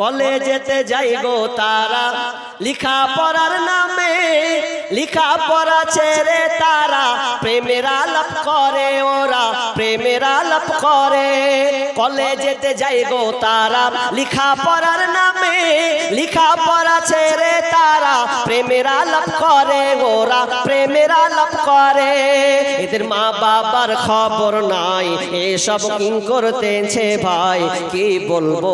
কলেজেতে যাই গো তারা লিখা পড়ার নামে লিখা পড়া ছেড়ে তারা প্রেমের আলাপ করে ওরা, প্রেমের আলাপ করে। কলেজেতে যাই গো তারা, লিখা পড়ার নামে, লিখা পড়া ছেড়ে তারা প্রেমের আলাপ করে ওরা, প্রেমের আলাপ করে। এদের মা বাবার খবর নাই, এসব কিং করতেছে ভাই? কি বলব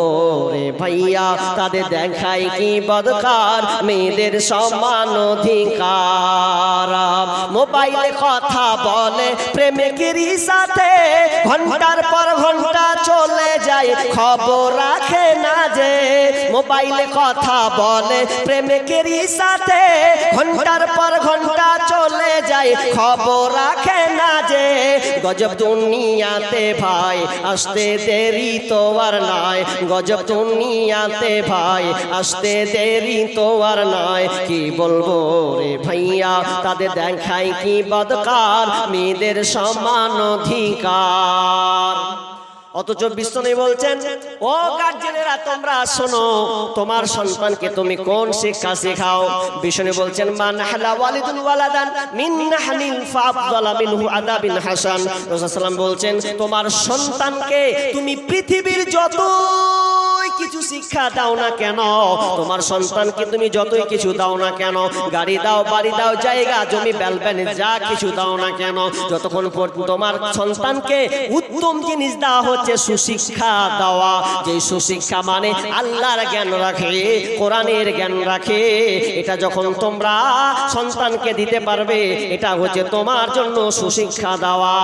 রে ভাইয়া, তাদের দেখাই কি বদকার? মেয়েদের সমান অধিকার। মোবাইলে কথা বলে, প্রেমিকেরই সাথে ঘণ্টার পর ঘণ্টা চলে যায়। খবর রাখে না যে, মোবাইলে কথা বলে, প্রেমিকেরই সাথে ঘণ্টার পর ঘণ্টা চলে যায়। খবর রাখে না যে, গজব দুনিয়াতে ভাই, আসতে দেরি তো আর নাই। গজব দুনিয়াতে ভাই, আসতে দেরি তো আর নাই। কি বলব রে ভাইয়া তাদের দেখাই কি বদকার, মেয়েদের সমান অধিকার। অথচ বিশ্বনবী বলছেন, ও গার্জেনেরা, তোমরা শোনো, তোমার সন্তানকে তুমি কোন শিক্ষা শেখাও? বিষ্ণু বলছেন, মান হালা ওয়ালিদুল ওয়ালাদান, মিন নাহনিন ফাআফদালা মিনহু আদাবিন হাসান। রাসূল বলছেন, তোমার সন্তানকে তুমি পৃথিবীর যত কিছু শিক্ষা দাও না কেন? তোমার সন্তানকে তুমি যতই কিছু দাও না কেন? গাড়ি দাও, বাড়ি দাও, জায়গা, জমি বেলবেন যা কিছু দাও না কেন? যতক্ষণ তোমার সন্তানকে উত্তম জিনিস দেওয়া হচ্ছে, সুশিক্ষা দেওয়া। যে সুশিক্ষা মানে আল্লাহর জ্ঞান রাখে, কোরআনের জ্ঞান রাখে। এটা যখন তোমরা সন্তানকে দিতে পারবে, এটা হচ্ছে তোমার জন্য সুশিক্ষা দেওয়া।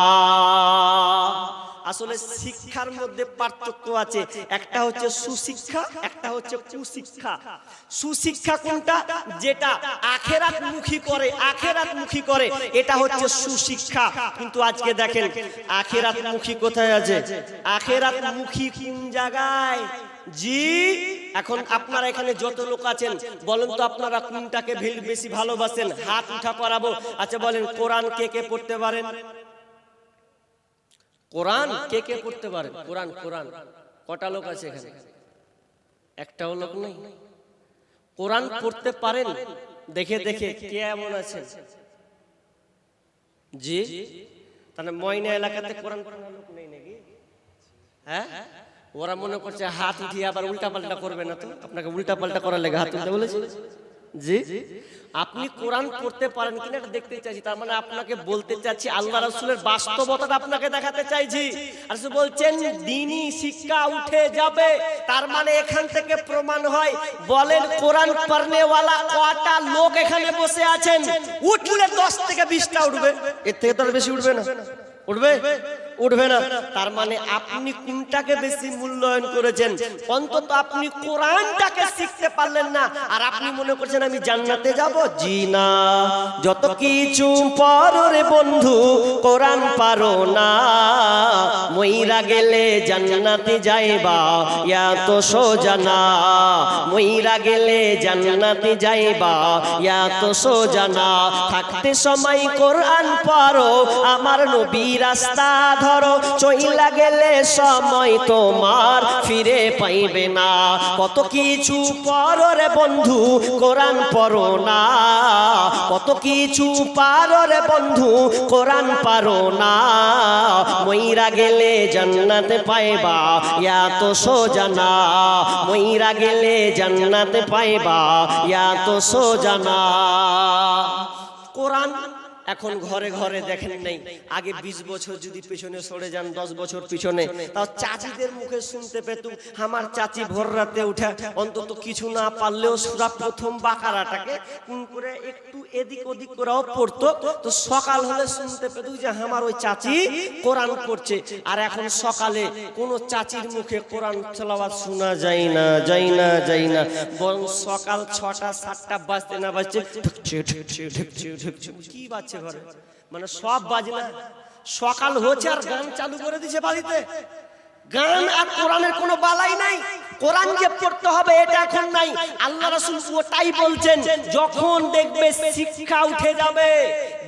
আসলে শিক্ষার মধ্যে পার্থক্য আছে। একটা হচ্ছে সুশিক্ষা, একটা হচ্ছে কুশিক্ষা। সুশিক্ষা কোনটা? যেটা আখেরাত মুখী করে আখেরাত মুখী করে, এটা হচ্ছে সুশিক্ষা। কিন্তু আজকে দেখেন আখেরাত মুখী কোথায় আছে? আখেরাত মুখী কোন জায়গায়? জি, এখন আপনারা এখানে যত লোক আছেন, বলেন তো আপনারা কোনটাকে বেশি ভালোবাসেন? হাত উঠা করাবো। আচ্ছা বলেন, কোরআন কে কে পড়তে পারেন? কোরআন কে কে পড়তে পারে? কোরআন কোরআন। কটা লোক আছে এখানে? একটাও লোক নেই। কোরআন পড়তে পারেন? দেখে দেখে, কে এমন আছে? জি? তাহলে ময়না এলাকাতে কোরআন পড়ানোর লোক নেই নাকি? হ্যাঁ? ওরা মনে করছে হাত উঠিয়ে আবার উল্টা পাল্টা করবে না তো? আপনাকে উল্টা পাল্টা করার লেগে হাত উঠতে বলেছে। জি? আপনি কোরআন পড়তে পারেন কিনা এটা দেখতে চাইছি, তার মানে আপনাকে বলতে চাচ্ছি, আল্লাহ রাসূলের বাস্তবতাটা আপনাকে দেখাতে চাইছি। আর সে বলছেন, দিনই শিক্ষা উঠে যাবে। তার মানে এখান থেকে প্রমাণ হয়, বলেন কোরআন পড়নেওয়ালা কটা লোক এখানে বসে আছেন, উঠলে দশ থেকে বিশটা উঠবে। এর থেকে তো বেশি উঠবে না। উঠবে? উঠবে না। তার মানে আপনি কোনটাকে বেশি মূল্যায়ন করেছেন? অন্তত আপনি কোরআনটাকে শিখতে পারলেন না। আর আপনি মনে করছেন, আমি জান্নাতে যাব? জি না। যত কিছু পরে বন্ধু, কোরআন পারো না। মইরা গেলে জান্নাতে যাইবা, ইয়া তো সোজা না। মইরা গেলে জান্নাতে যাইবা, ইয়া তো সোজা না। থাকতে সময় কোরআন পারো, আমার নবী রাস্তা ধরো চইলা গেলে সময় তোমার ফিরে পাইবে না। কত কিছু পড়ো রে বন্ধু, কোরআন পড়ো না। কত কিছু পারো রে বন্ধু, কোরআন পারো না। মইরা গেলে জান্নাতে পাইবা, ইয়া তো সোজা না। মইরা গেলে জান্নাতে পাইবা, ইয়া তো সোজা না। কোরআন এখন ঘরে ঘরে দেখেন নাই। আগে ২০ বছর যদি পিছনে সরে যান দশ বছর পিছনে তাও চাচিদের মুখে শুনতে পেতুম আমার চাচি ভোর রাতে উঠে অন্তত কিছু না পারলেও সুরা প্রথম বাকারাটাকে কোন করে একটু এদিক ওদিক করেও পড়তো তো সকাল হলে শুনতে পেতুম যে আমার ওই চাচি কোরআন পড়ছে। আর এখন সকালে কোনো চাচির মুখে কোরআন তেলাওয়াত শোনা যায় না যায় না যায় না বরং সকাল ছটা সাতটা বাজতে না। বাজছে কি বাজছে ঘরে। মানে সব বাজে না সকাল হচ্ছে আর গান চালু করে দিছে বাড়িতে। গান আর কোরআনের কোনো বালাই নাই। কোরআন যে পড়তে হবে এটা এখন নাই। আল্লাহ রাসূল ওটাই বলছেন যখন দেখবে শিক্ষা উঠে যাবে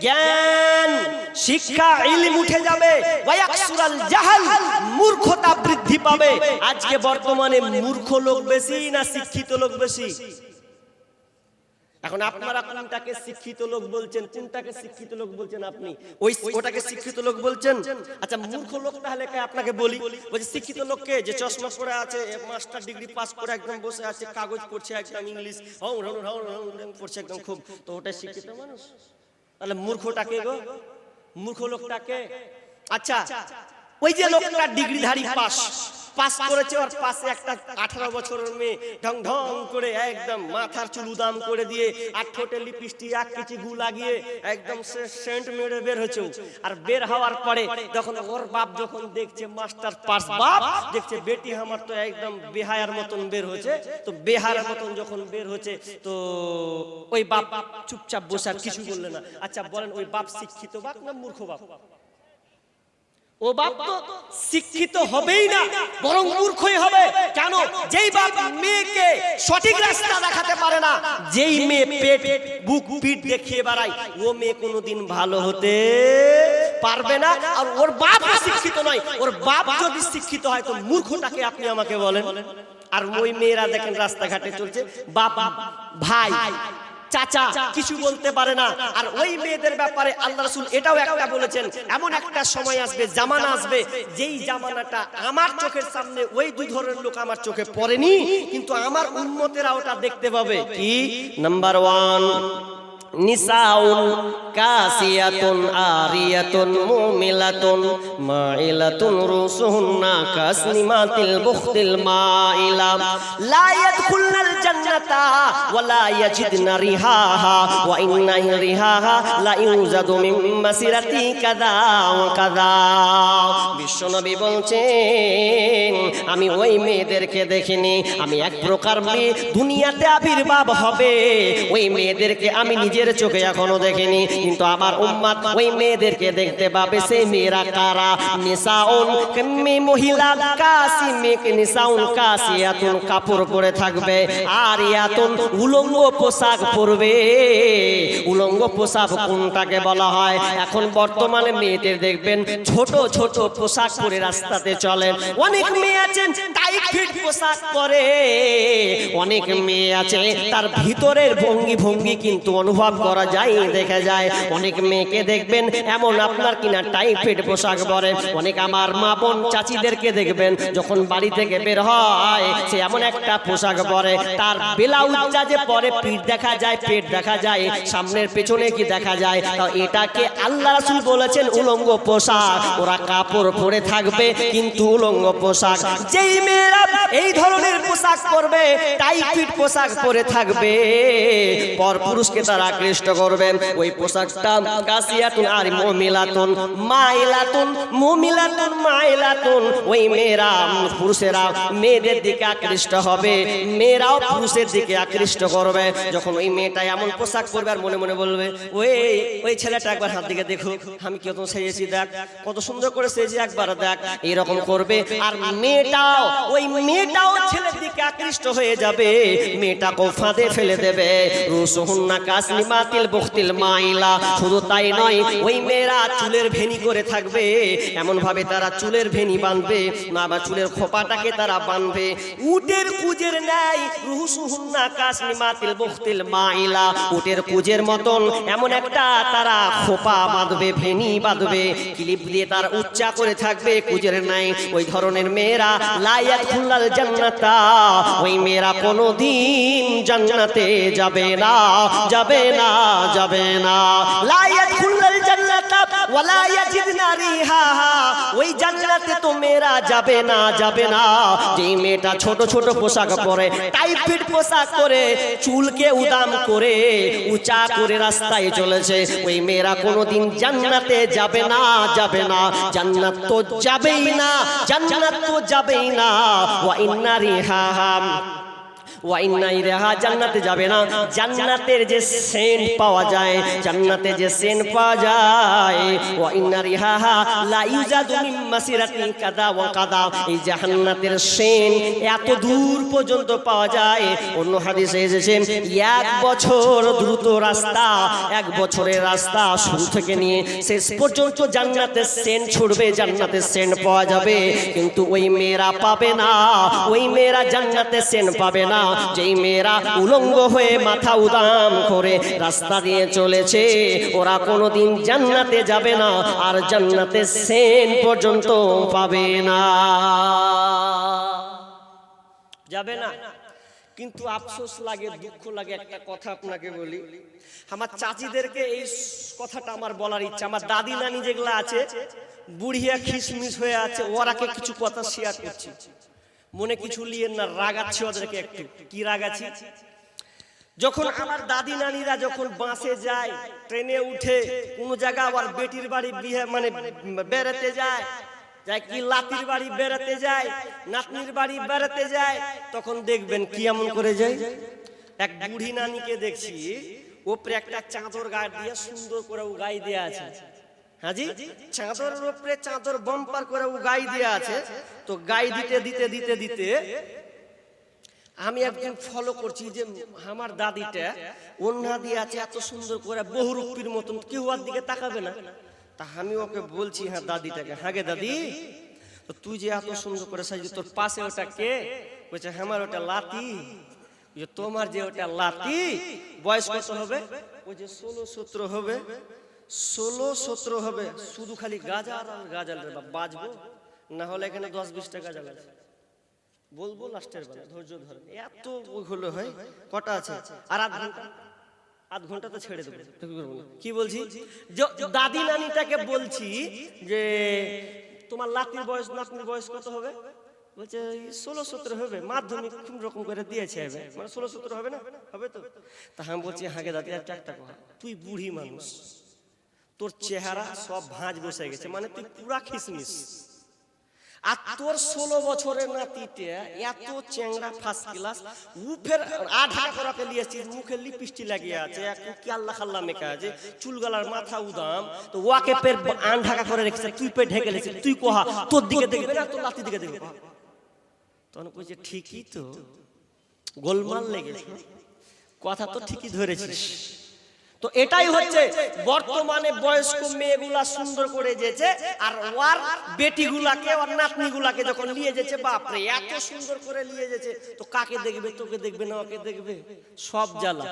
জ্ঞান শিক্ষা ইলম উঠে যাবে। ওয়ায়াকসুরাল জাহাল মূর্খতা বৃদ্ধি পাবে। আজকে বর্তমানে মূর্খ লোক বেশি না শিক্ষিত লোক বেশি? এখন আপনারা কোনটাকে শিক্ষিত লোক বলছেন কোনটাকে শিক্ষিত লোক বলছেন আপনি? ওই ওটাকে শিক্ষিত লোক বলছেন? আচ্ছা মূর্খ লোক তাহলে আপনাকে বলি? বলছি শিক্ষিত লোককে যে চশমা পরে আছে মাস্টার ডিগ্রি পাস করে একদম বসে আছে কাগজ পড়ছে একদম ইংলিশ। হৌ হৌ হৌ হৌ পড়ছে একদম খুব। তো ওটাই শিক্ষিত মানুষ? তাহলে মূর্খটাকে গো। মূর্খ লোকটাকে আচ্ছা ওই যে লোকটা ডিগ্রিধারী পাস। পাস করেছে ওর পাশে একটা আঠারো বছরের মেয়ে ঢং ঢং করে একদম মাথার চুল উদাম করে দিয়ে আর ঠোঁটে লিপস্টিক এক কেচি গু লাগিয়ে একদম সে সেন্ট মেরে বের হয়েছে আর বের হওয়ার পরে যখন ওর বাপ যখন দেখছে মাস্টার পাস বাপ দেখছে বেটি আমার তো একদম বেহায়ার মতন বের হয়েছে। তো বেহার মতন যখন বের হয়েছে তো ওই বাপ চুপচাপ বসে আর কিছু বললে না। আচ্ছা বলেন ওই বাপ শিক্ষিত বাপ না মূর্খ বাপ? ও বাপ তো শিক্ষিত হবেই না, বরং মূর্খই হবে। কেন? যেই বাপ মেয়েকে সঠিক রাস্তা দেখাতে পারে না, যেই মেয়ে পেট, বুক পিঠ দেখিয়ে বেড়ায়, ও মেয়ে কোনোদিন ভালো হতে পারবে না। আর ওর বাপ শিক্ষিত নয়, ওর বাপ যদি শিক্ষিত হয়, তো মূর্খটাকে আপনি আমাকে বলেন। আর ওই মেয়েরা দেখেন রাস্তাঘাটে চলছে, বাপ, ভাই চাচা কিছু বলতে পারে না। আর ওই মেয়েদের ব্যাপারে আল্লাহ রাসূল এটাও একটা বলেছেন, এমন একটা সময় আসবে, জামানা আসবে, যেই জামানাটা আমার চোখের সামনে ওই দুই ধরনের লোক আমার চোখে পড়েনি, কিন্তু আমার উন্মতেরা ওটা দেখতে পাবে। কি? নাম্বার ওয়ান নিসাউন কাসিয়াতুন আরিয়াতুন মুমিলাতুন মাইলাতুন রুসুহুন্না কাসনিমাতিল বুখতিল মাইলা। লা ইয়াদখুলনাল জান্নাতা ওয়ালা ইয়াজিদনা রিহাহা ওয়া ইন্না রিহাহা লা ইউজাদু মিন মাসিরাতি কাদা ওয়া কাদা বিশ্বনবী বলছেন, আমি ওই মেয়েদেরকে দেখিনি। আমি এক প্রকার মেয়ে। দুনিয়াতে আবির্ভাব হবে। ওই মেয়েদেরকে আমি নিজের চোখে এখনও দেখিনি, কিন্তু আমার উম্মাদ ওই মেয়েদেরকে দেখতে পাবে। সেই মেয়েরা কারা? নিসাউন মেয়ে মহিলা কাসি মেয়েকে নিসাউন কাসিয়াতুন কাপড় পরে থাকবে আর ইয়াতুন উলঙ্গ পোশাক পরবে। উলঙ্গ পোশাক কোনটাকে বলা হয়? এখন বর্তমানে মেয়েদের দেখবেন ছোট ছোট পোশাক পরে রাস্তাতে চলে অনেক মেয়ে আছেন টাইট ফিট পোশাক পরে। অনেক মেয়ে আছে, তার ভিতরের ভঙ্গি ভঙ্গি কিন্তু অনুভব করা যায়, দেখা যায়। অনেক মেয়েকে দেখবেন, এমন আপনার কিনা টাইট ফিট পোশাক পরে। অনেক আমার মা বোন চাচিদেরকে দেখবেন, যখন বাড়ি থেকে বের হয়, সে এমন একটা পোশাক পরে। তার বেলাউজটা যে পরে পিঠ দেখা যায়, পেট দেখা যায়, সামনের পেছনে কি দেখা যায়, তা এটাকে আল্লাহ রাসূল বলেছেন উলঙ্গ পোশাক। ওরা কাপড় পরে থাকবে, কিন্তু উলঙ্গ পোশাক। যেই মেয়েরা এই ধরনের পোশাক পরবে টাইট পোশাক পরে থাকবে পর পুরুষকে তারা আকৃষ্ট করবেন। ওই পোশাকটা কাসিয়াতুন আর মুমিলাতুন, মাইলাতুন মুমিলাতুন, মাইলাতুন। ওই মেয়েরা, পুরুষেরা মেয়েদের দিকে আকৃষ্ট হবে। মেয়েরাও পুরুষের দিকে আকৃষ্ট করবে। যখন ওই মেয়েটা এমন পোশাক পরবে আর মনে মনে বলবে, ওই ওই ছেলেটা একবার হাত দিকে দেখো। আমি কত সেজেছি? দেখ, কত সুন্দর করে সেজে একবার, দেখ। এরকম করবে। আর মেয়েটাও, ওই মেয়েটাও ছেলের দিকে আকৃষ্ট হয়ে যাবে। মেয়েটাকে ফাঁদে ফেলে দেবে। রুসুহুন্না কাসলিমাতিল বুখতিল মাইলা। শুধু তাই নয়, ওই মেয়েরা চুলের ভেনি করে থাকবে। এমন ভাবে তারা চুলের ভেনি বাঁধবে, না বা চুলের খোপাটাকে তারা বাঁধবে। উটের কুজের ন্যায় রুসুহুন্না কাসলিমাতিল বুখতিল মাইলা। উটের কুজের মতন এমন একটা তারা খোপা বাঁধবে, ভেনি বাঁধবে। ক্লিপ দিয়ে তার উচ্চা করে থাকবে কুজের নাই ওই ধরনের মেয়েরা, লায়াত খুল্লাল জান্নাতা। ওই মেয়েরা কোনোদিন জান্নাতে যাবে না, যাবে না, যাবে না। লায়াত খুল্লাল জান্নাতা ওয়ালা ইয়াজিদনা রিহাহা ওই জান্নাতে তো মেয়েরা যাবে না যাবে না। যেই মেয়েটা ছোট ছোট পোশাক পরে টাইট ফিট পোশাক পরে, চুলকে উদাম করে, উঁচা করে রাস্তায় চলেছে, ওই মেয়েরা কোনোদিন জান্নাতে যাবে না যাবে না। জান্নাত তো যাবেই না, জান্নাত তো যাবেই না। ওয়া ইন্না রিহাহা ওয়াইন্না ইরাহা জান্নাতে যাবে না। জান্নাতের যে সেন্ট পাওয়া যায়, জান্নাতে যে সেন্ট পাওয়া যায় ওয়াইন্না রিহাহা লা ইউজাদু মিন মাসিরাতিন কাদা ওয়া কাদা এই জান্নাতের সেন্ট এত দূর পর্যন্ত পাওয়া যায়। অন্য হাদিসে এসেছে, এক বছর দ্রুত রাস্তা, এক বছরের রাস্তা শুরু থেকে নিয়ে শেষ পর্যন্ত জান্নাতের সেন্ট ছুটবে জান্নাতের সেন্ট পাওয়া যাবে। কিন্তু ওই মেয়েরা পাবে না, ওই মেয়েরা জান্নাতে সেন পাবে না। যেই মেয়েরা উলঙ্গ হয়ে মাথা উদাম করে রাস্তা দিয়ে চলেছে। ওরা কোনোদিন জান্নাতে যাবে না আর জান্নাতে সেন পর্যন্ত পাবে না। যাবে না। কিন্তু আফসোস লাগে, দুঃখ লাগে, একটা কথা আপনাকে বলি। আমার চাচিদেরকে এই কথাটা আমার বলার ইচ্ছা। আমার দাদি নানি যেগুলো আছে, বুড়িয়া খিসমিস হয়ে আছে, ওরাকে কিছু কথা শেয়ার করছি। মনে কিছু লিয়েন না, রাগাচ্ছি ওদেরকে একটু। কি রাগাচ্ছি যখন আমার দাদি নানিরা যখন বাসে যায়, ট্রেনে উঠে, কোন জায়গা আবার বেটির বাড়ি বিয়ে মানে বেড়াতে যায় যায় কি লাতির বাড়ি বেড়াতে যায়, নাতনির বাড়ি বেড়াতে যায়, তখন দেখবেন কি এমন করে যায়? এক বুড়ি নানিকে দেখছি, ওপরে একটা চাদর গায়ে দিয়ে সুন্দর করে ও গায়ে দেয়া আছে। হাজি? চাদরের উপরে চাদর বম্পার করে ও গায়ে দেয়া আছে। তো গায়ে দিতে দিতে দিতে দিতে আমি একদিন ফলো করছি যে আমার দাদিটা অন্যা দিয়ে আছে এত সুন্দর করে বহুরূপীর মতন কেউ আর দিকে তাকাবে না। তা আমি ওকে বলছি হ্যাঁ দাদিটাকে। হাগে দাদি তো তুই যে এত সুন্দর করে সাজি তোর পাশে ওটা কে? বলছে হ্যাঁ আমার ওটা লাতি। তোমার যে ওটা লাতি বয়স কত হবে? ওই যে ষোলো সতেরো হবে। ষোলো, সতেরো হবে। শুধু খালি গাজাল আর গাজাল রে বাজবো না হলে এখানে দশ বিশটা গাজাল আছে বলব লাস্টের বেলা ধৈর্য ধরে। এত হলো হয়, কটা আছে? আর আধ ঘণ্টা আধ ঘণ্টা তো ছেড়ে দেবো। কি বলছি? দাদি নানিটাকে বলছি যে, তোমার লাতির বয়স, নাতনির বয়স কত হবে? বলছে, ষোলো, সতেরো হবে। মাধ্যমিক কোন রকম করে দিয়েছে হবে মানে ষোলো, সতেরো হবে না? হবে তো? তা আমি বলছি হাগে দাদি আর একটা কথা তুই বুড়ি মানুষ। তোর চেহারা সব ভাঁজ বসে গেছে মানে তুই পুরা খিসমিস। আর তোর ষোলো বছরের নাতিতে এত চেংড়া ফার্স্ট ক্লাস উফের আধা করাকে নিয়েছিস মুখে লিপস্টি লাগিয়ে আছে একটু কি আল্লাহ খাল্লা মেকা আছে চুলগালার মাথা উদাম তো ওয়াকে পের আন ঢাকা করে রেখেছে তুই পে ঢেকে রেখেছিস তুই কোহা তোর দিকে দেখবে না তোর লাতি দিকে দেখবে তখন কইছে ঠিকই তো গোলমাল লেগেছে। কথা তো ঠিকই ধরেছিস তো এটাই হচ্ছে বর্তমানে বয়স্ক মেয়েগুলা সুন্দর করে যেছে আর ওয়ার বেটিগুলাকে ওর নাতনিগুলাকে যখন নিয়ে যেছে বাপরে এত সুন্দর করে নিয়ে যেছে তো কাকে দেখবে তোকে দেখবে না ওকে দেখবে? সব জ্বালা।